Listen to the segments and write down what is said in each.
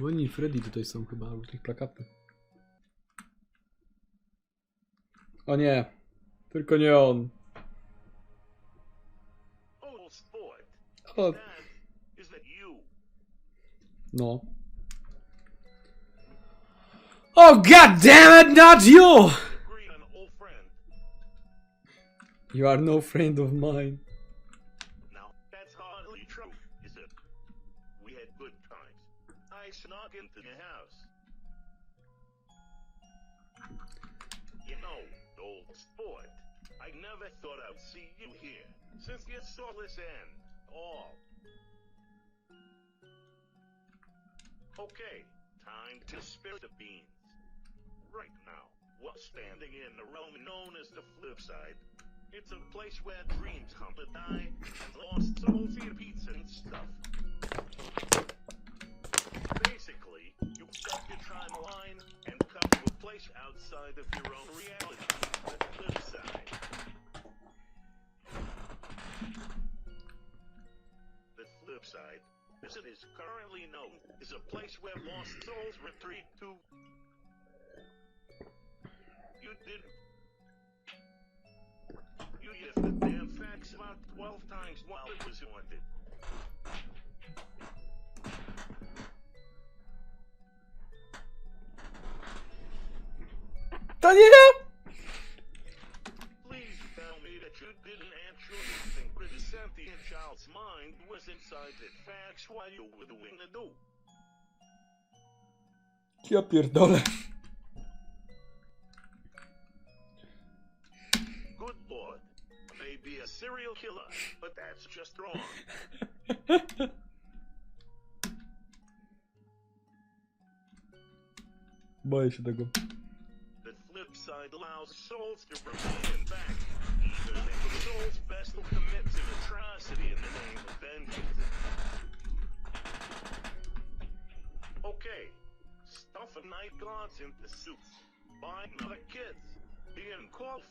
Bonnie i Freddy tutaj są chyba, albo tych plakatów. O nie. Tylko nie on. O, no. Oh god damn it, not you! You are no friend of mine. Into your house. You know, old sport, I never thought I'd see you here, since you saw this end. All. Okay, time to spill the beans. Right now, we're standing in the realm known as the flip side. It's a place where dreams come to die and lost souls eat pizza and stuff. Basically, you stop your timeline and come to a place outside of your own reality, the flip side. The flip side, as it is currently known, is a place where lost souls retreat to. You didn't you used the damn fax about 12 times while it was haunted. To nie ja! Please tell me that you didn't actually think that the sentient child's mind was inside that fax while you were doing the do. Ja pierdolę. Good lord. Maybe a serial killer, but that's just wrong. Boję się tego. The flip side allows souls to remain back, the soul's commits an atrocity in the name of vengeance. Okay, stuff a night guards into suits, buying other kids, being called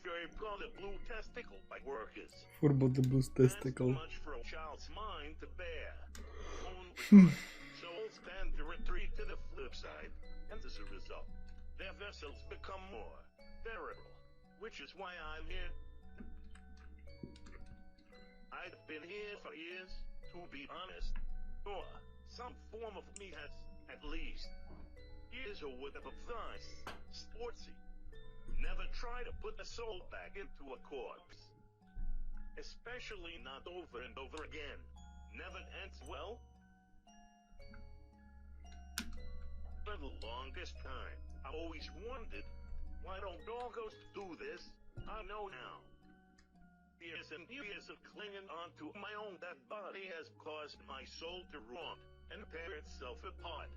a blue testicle by workers. Furbo the Blues That's Testicle. too much for a child's mind to bear. Hmm. Souls tend to retreat to the flip side, and as a result, their vessels become more bearable, which is why I'm here. I've been here for years, to be honest, or some form of me has, at least. Years or whatever thighs, sportsy. Never try to put the soul back into a corpse especially not over and over again. Never ends well. For the longest time, I always wondered, why don't doggos do this? I know now. Years and years of clinging onto my own dead body has caused my soul to rot and tear itself apart.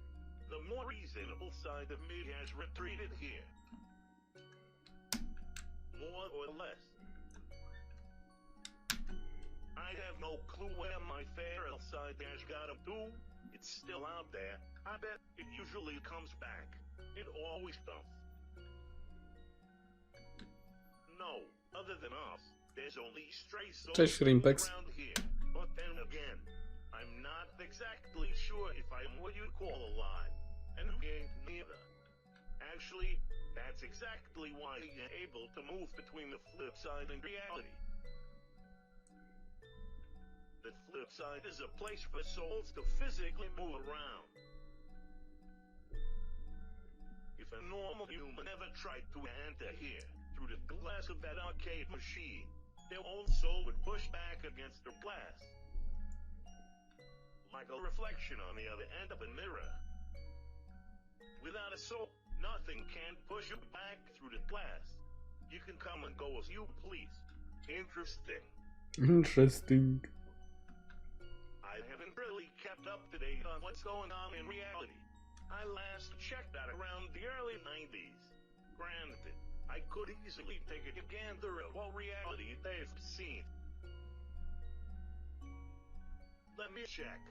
The more reasonable side of me has retreated here. More or less. I have no clue where my feral side has got to. It's still out there. I bet it usually comes back. It always does. No, other than us, there's only stray souls Cześć, around here. But then again, I'm not exactly sure if I'm what you'd call alive, and we ain't neither. Actually, that's exactly why you're able to move between the flip side and reality. The flip side is a place for souls to physically move around. If a normal human ever tried to enter here through the glass of that arcade machine, their own soul would push back against the glass. Like a reflection on the other end of a mirror. Without a soul, nothing can push you back through the glass. You can come and go as you please. Interesting. Interesting. I haven't really kept up to date on what's going on in reality. I last checked that around the early 90s. Granted, I could easily take a gander at what reality they've seen. Let me check.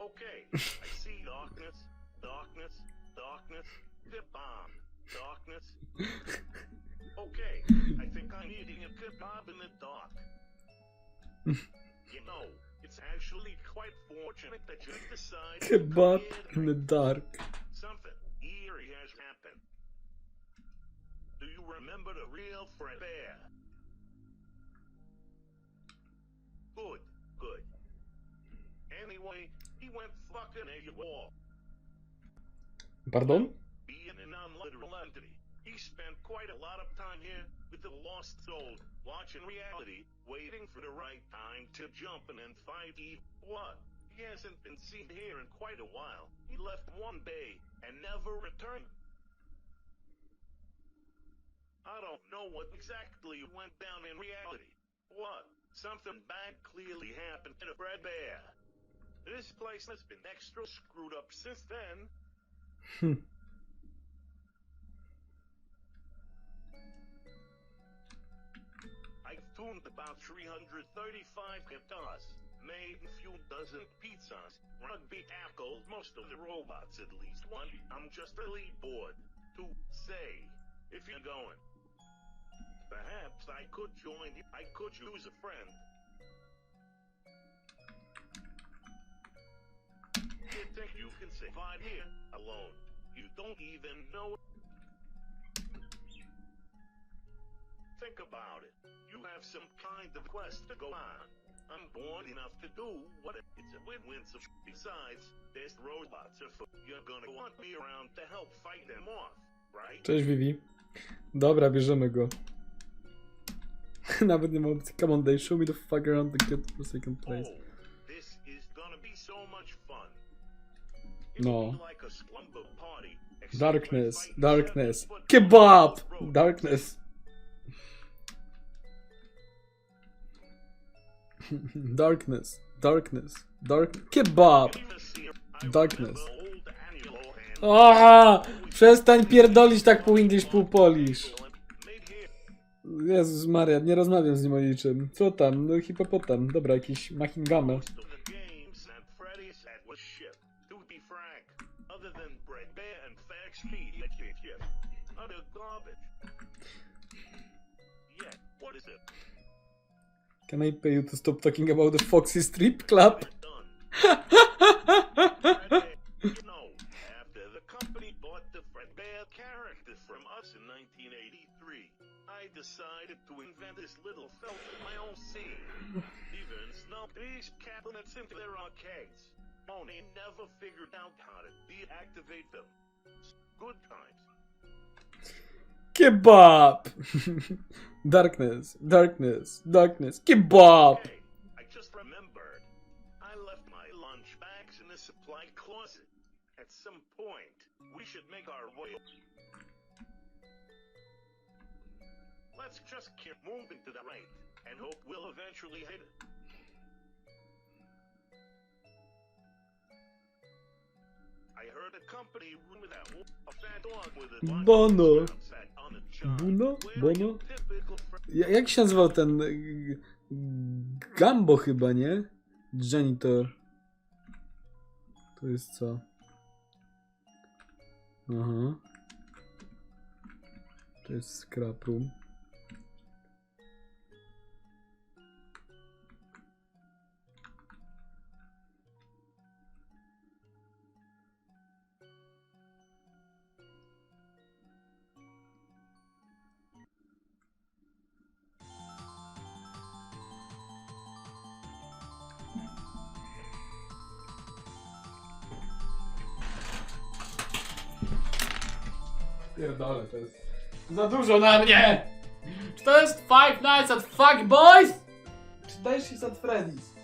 Okay, I see darkness, darkness, darkness, the bomb, darkness. Okay, I think I'm eating a kebab in the dark. you know, it's actually quite fortunate that you decided to Kebab in the dark. Something eerie has happened. Do you remember the real Fred Bear? Good, good. Anyway, he went fucking AWOL. Pardon? Being a non-literal entity, he spent quite a lot of time here with the lost soul, watching reality, waiting for the right time to jump in and fight Eve. What? He hasn't been seen here in quite a while. He left one day and never returned. I don't know what exactly went down in reality. What? Something bad clearly happened to Fred Bear. This place has been extra screwed up since then. Hmm. I've tuned about 335 guitars, made a few dozen pizzas, rugby tackled most of the robots at least one. I'm just really bored to say if you're going. Perhaps I could join you. I could use a friend. You think you can survive here alone? You don't even know. Think about it. You have some kind of quest to go on. I'm born enough to do what it- it's a win-win. Besides, there's robots afoot. You're gonna want me around to help fight them off, right? Cześć Vivi. Dobra, bierzemy go. Nawet nie ma opcji. Come on, they show me the fuck around the kid for second place. Oh, this is gonna be so much fun. No. It'll be like a slumber party, except Darkness, by fighting darkness. seven foot Kebab! robots. Darkness. darkness, darkness, dark. Kebab! Darkness. Aha! Przestań pierdolić tak pół English, pół Polish. Jezus Maria, nie rozmawiam z nim o niczym. Co tam? No hipopotam. Dobra, jakiś machingamy. Most of the games that Freddy said was shit. To be frank, other than Bread Bear and Fax Key, it's shit, shit. Utter garbage. Yeah, what is it? Can I pay you to stop talking about the Foxy Strip Club? character from us in 1983, I decided to invent this little felt of my own scene. Even snuck these cabinets into their arcades. Only never figured out how to deactivate them. Good times. Kebab! darkness, darkness, darkness. Kebab! Hey, I just remembered. I left my lunch bags in the supply closet. At some point, we should make our way. Let's just keep moving to the right and hope we'll eventually hit it. I heard a company with a, a fat dog with a Bono. Buno? Bono? Ja- Jak się nazywał ten... Gambo chyba, nie? Janitor. To jest co? Aha. To jest scrap room. Pierdolę, to jest... Za dużo na mnie! Czy to jest Five Nights at Fuck Boys? Czy Days is at Freddy's?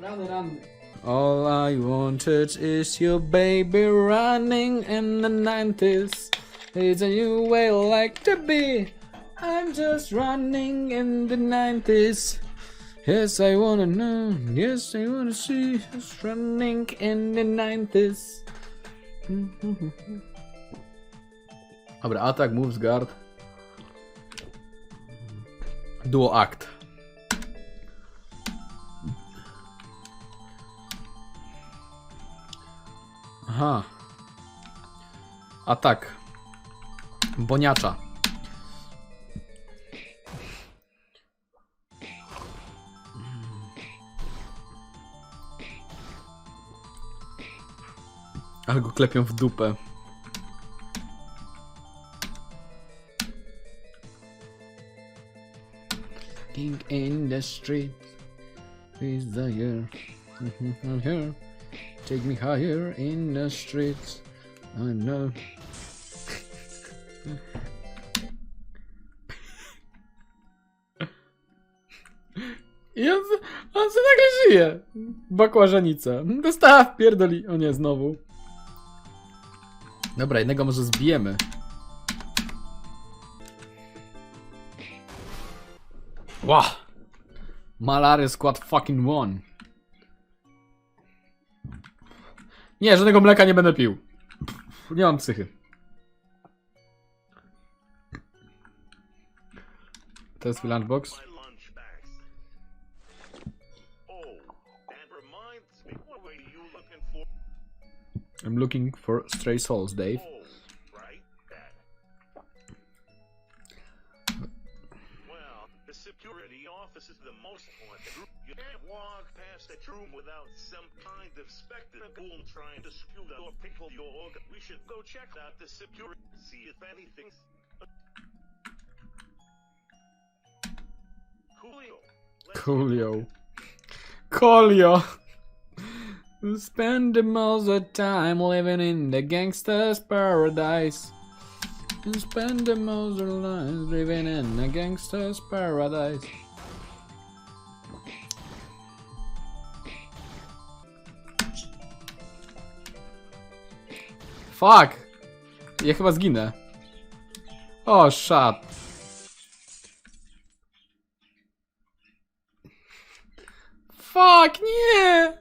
Rany, rany. All I wanted is your baby running in the 90s. It's a new way I like to be. I'm just running in the 90s. Yes, I wanna know. Yes, I wanna see us running in the 90s. Dobra, atak, moves, guard. Duo akt. Aha. Atak. Boniacza. Albo klepią w dupę. In the street is. I'm here. Take me higher in the streets. I know. I on, sobie nagle żyje. Bakłażanica. Dostała w pierdoli. O nie, znowu. Dobra, jednego może zbijemy. Ła! Malary skład fucking one. Nie, żadnego mleka nie będę pił. Nie mam psychy. To jest lunchbox. Oh? I'm looking for stray souls, Dave. Office is the most haunted room. You can't walk past that room without some kind of spectacle trying to skew or pickle your organ. We should go check out the security, see if anything's... Coolio. Coolio. Coolio. Spend the most of time living in the gangster's paradise. Spend the most of the lives living in a gangster's paradise. Fuck! Ja chyba zginę. O, shit. Fuck, nie!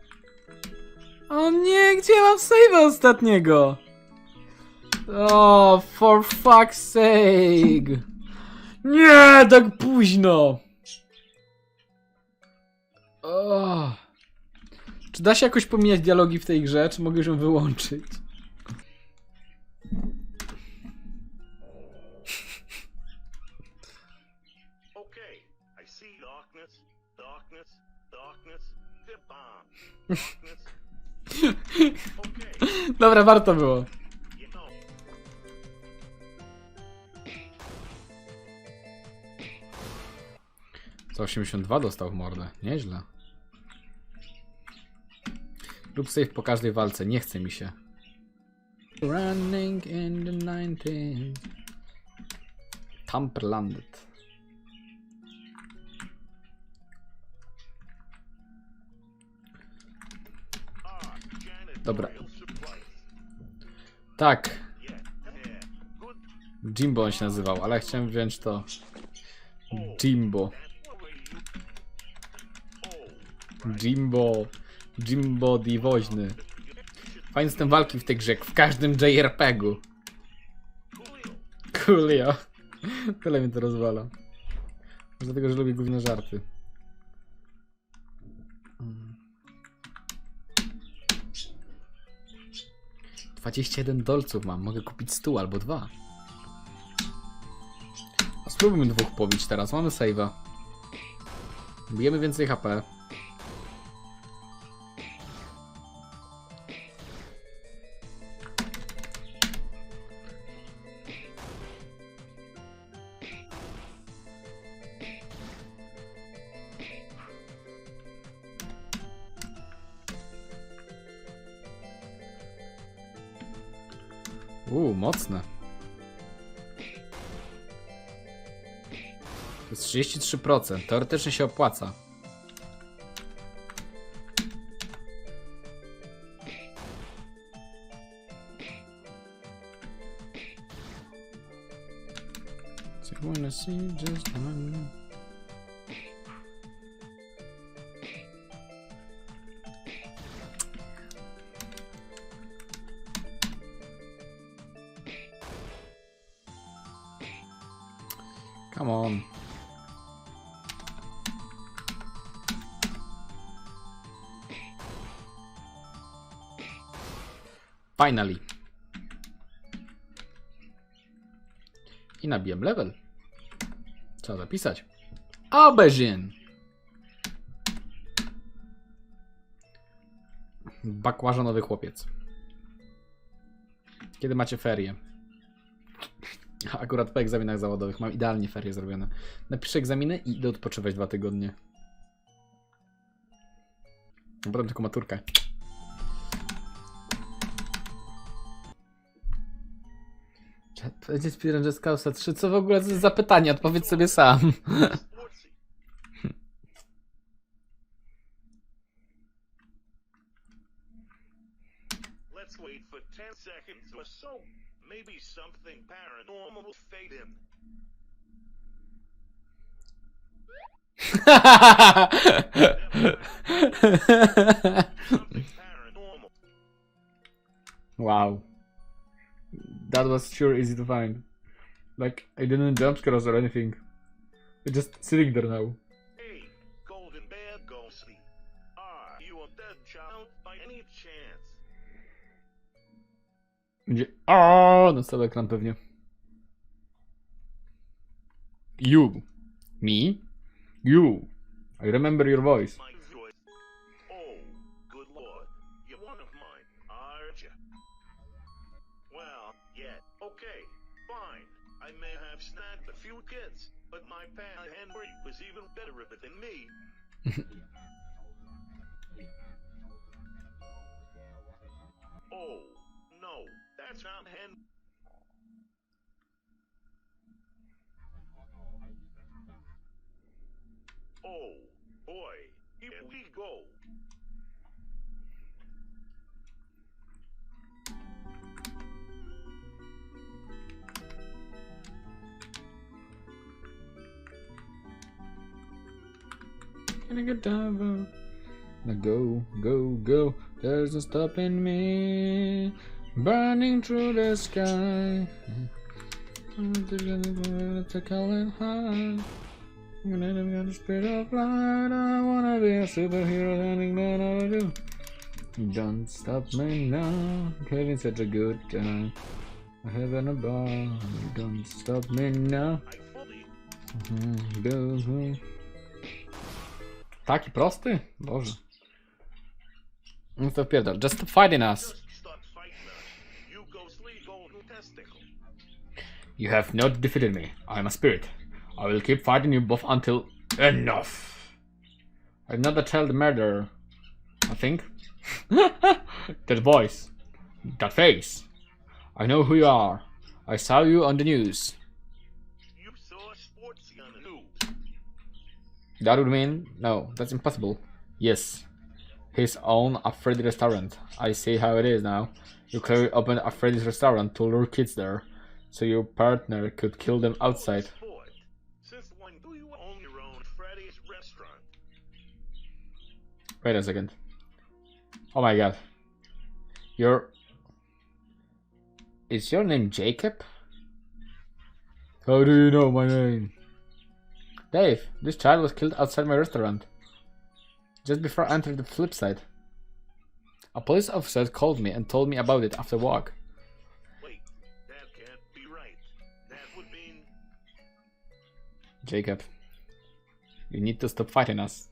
O nie, gdzie mam save ostatniego? O, for fuck's sake! Nie, tak późno! O. Czy da się jakoś pomijać dialogi w tej grze, czy mogę ją wyłączyć? Dobra, warto było. Co 82 dostał w mordę. Nieźle. Lub save po każdej walce. Nie chce mi się. Running in the 90s. Tamperlandet. Dobra. Tak. Jimbo on się nazywał, ale chciałem wziąć to. Jimbo. Jimbo. Jimbo di woźny. Fajny system walki w tej grze, w każdym JRPG-u. Coolio. Tyle mnie to rozwala. Dlatego, że lubię główne żarty. 21 dolców mam, mogę kupić stół albo dwa. A spróbujmy dwóch pobić teraz, mamy save'a. Bijemy więcej HP. Uuu, mocne. To jest 33%. Teoretycznie się opłaca. Come on. Finally. I nabijam level. Trzeba zapisać. Aubergine. Bakłażanowy chłopiec. Kiedy macie ferie? Akurat po egzaminach zawodowych mam idealnie ferie zrobione. Napiszę egzaminy i idę odpoczywać dwa tygodnie. A potem tylko maturkę. Będzie speedrun Just Cause 3. Co w ogóle za pytanie? Odpowiedz sobie sam. Let's wait for 10 seconds or so. Maybe something paranormal will fade in. Wow. That was sure easy to find. Like, I didn't jump scares or anything. It's just sitting there now. Będzie. O, na cały ekran pewnie. You. Me? You. I remember your voice. Oh, good lord. You're one of mine, aren't you? Well, yeah, okay, fine. I may have snagged a few kids, but my pal Henry was even better at it than me. oh, no, that's not Hen. Oh, boy, here we go. Gonna get down. Now go, go, go. There's no stopping me. Burning through the sky. Call it high. I'm gonna speed of light. I wanna be a superhero, anything that I do. Don't stop me now. Having such a good time. Having a ball. Don't stop me now. I Mhm, go. Taki prosty? Boże. No to pierdol. Just stop fighting us. You have not defeated me. I am a spirit. I will keep fighting you both until enough. I'm not a child murderer. I think. that voice. That face. I know who you are. I saw you on the news. You saw Sportsy on the news. That would mean no, that's impossible. Yes. His own a Freddy restaurant. I see how it is now. You clearly opened a Freddy's restaurant to lure kids there, so your partner could kill them outside. Sport. Since when do you own your own Freddy's restaurant? Wait a second. Oh my god. Your Is your name Jacob? How do you know my name? Dave, this child was killed outside my restaurant. Just before I entered the flip side. A police officer called me and told me about it after walk. Jacob, you need to stop fighting us.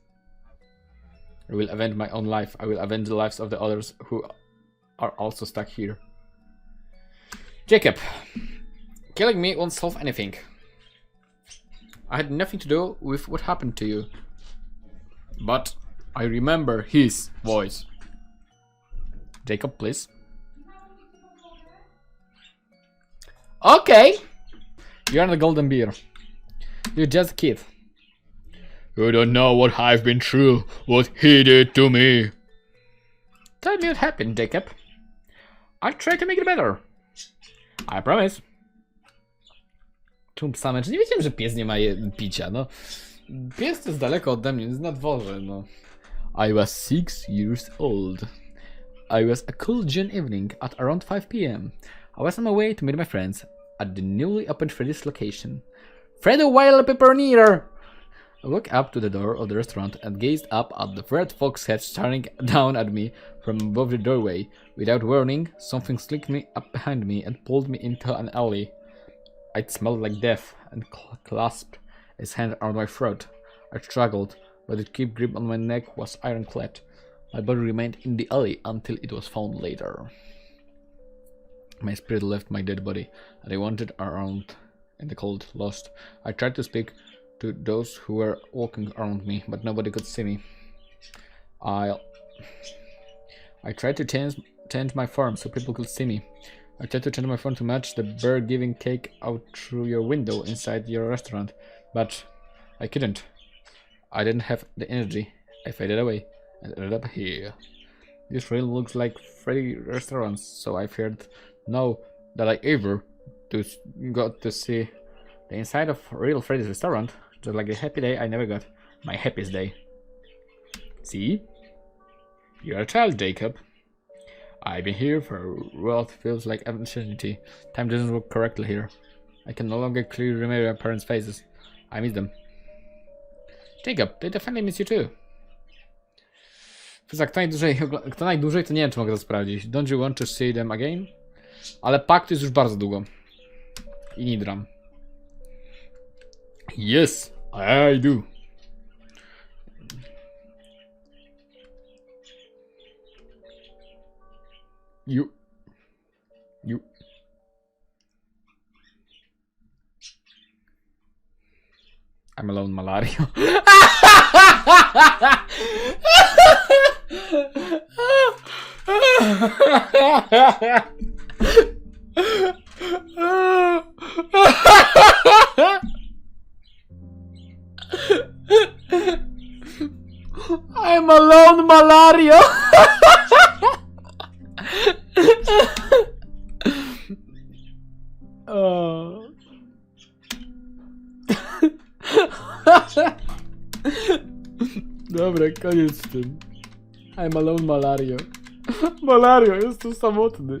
I will avenge my own life. I will avenge the lives of the others who are also stuck here. Jacob, killing me won't solve anything. I had nothing to do with what happened to you. But I remember his voice. Jacob, please. Okay. You're the golden beer. You're just a kid. You don't know what I've been through, what he did to me. Tell me what happened, Jacob. I'll try to make it better. I promise. Czemu psa męczy? Nie wiedziałem, że pies nie ma picia, no. Pies to jest daleko ode mnie, jest na dworze, no. I was six years old. I was a cool June evening at around 5 p.m. I was on my way to meet my friends at the newly opened Freddy's location. Freddy Wild Pepperoni Eater! I walked up to the door of the restaurant and gazed up at the red fox head staring down at me from above the doorway. Without warning, something slipped me up behind me and pulled me into an alley. It smelled like death and cl- clasped its hand around my throat. I struggled, but the keep grip on my neck was ironclad. My body remained in the alley until it was found later. My spirit left my dead body, and I wandered around in the cold, lost. I tried to speak to those who were walking around me, but nobody could see me. I I tried to change my form so people could see me. I tried to change my form to match the bird giving cake out through your window inside your restaurant, but I couldn't. I didn't have the energy. I faded away and ended up here. This really looks like Freddy restaurants, so I feared now that I ever to got to see the inside of real Freddy's restaurant, just like a happy day I never got. My happiest day. See? You're a child, Jacob. I've been here for what feels like eternity. Time doesn't work correctly here. I can no longer clearly remember my parents' faces. I miss them. Jacob, they definitely miss you too. Za kto najdłużej, kto najdłużej, to nie wiem, czy mogę to sprawdzić. Don't you want to see them again? Ale pakt jest już bardzo długo. I Nidram. Yes, I do. You. You. I'm alone, Malario. I'm alone, Malario. oh. Dobra, koniec z tym. I'm alone, Malario. Malario, jestem samotny.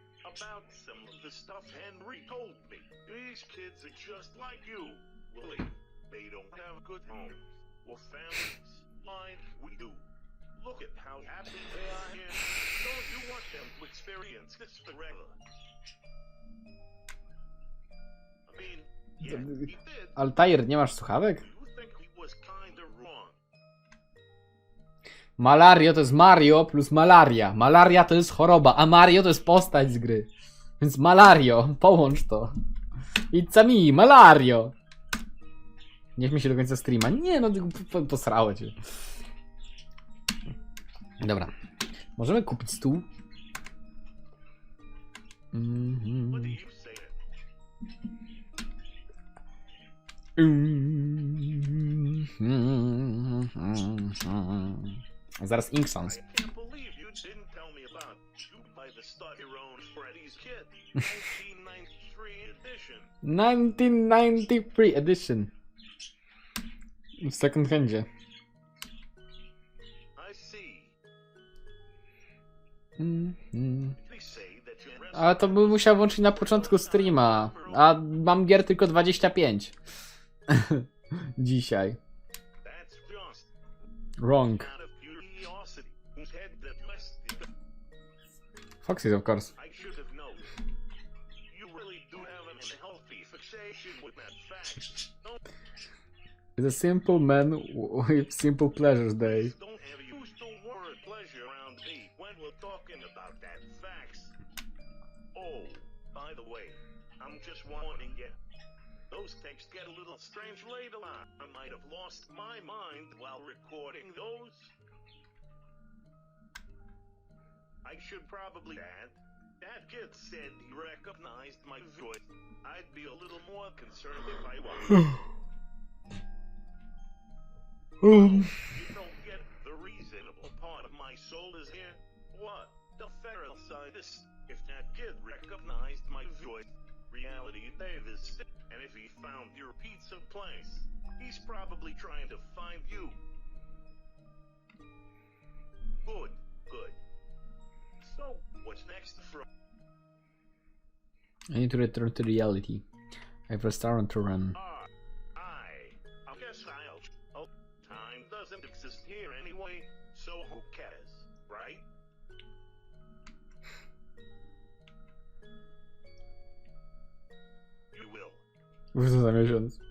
about some of the stuff Henry told me. These kids are just like you, Willie. They don't have good homes or families like we do. Look at how happy they are here. Don't you want them to experience this forever? I mean, yeah, he did. Altair, nie masz słuchawek? You think he was wrong. Malario to jest Mario plus malaria. Malaria to jest choroba, a Mario to jest postać z gry. Więc Malario, połącz to. It's me, Malario. Nie śmiej się do końca streama. Nie no, po-. Dobra. Możemy kupić stół. You say? Zaraz Ink Sounds. I can't believe you didn't tell me about you by the start your own Freddy's Kid 1993 edition. 1993 edition. W second handzie. I see. Mhm. They say that you Ale to bym musiał włączyć na początku streama. A mam gier tylko 25. Dzisiaj. That's just Wrong. Foxy, of course. I should have known. You really do have an unhealthy fixation with that fact. Don't, a simple man with simple pleasures day. don't ever use the word pleasure around me when we're talking about that facts. Oh, by the way, I'm just warning you. Those texts get a little strange later on. I might have lost my mind while recording those. I should probably add, that kid said he recognized my voice. I'd be a little more concerned if I was. Um, You don't get the reasonable part of my soul is here. What? The feral side is if that kid recognized my voice, reality Davis, and if he found your pizza place, he's probably trying to find you. Good, good. I need to return to reality. I have a restaurant to run. Ah, I. I guess I'll. Oh, time doesn't exist here anyway, so who cares, right? You will. Za miesiąc. Shoot,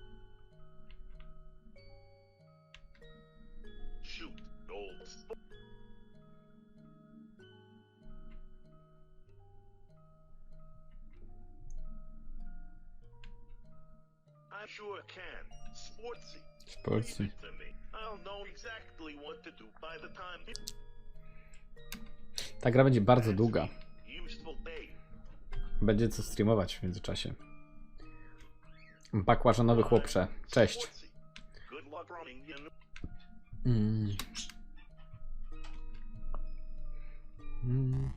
it- Ta gra będzie bardzo długa. Będzie co streamować w międzyczasie. Bakłażanowy chłopcze. Cześć. Mm. Mm.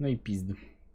No i pizd.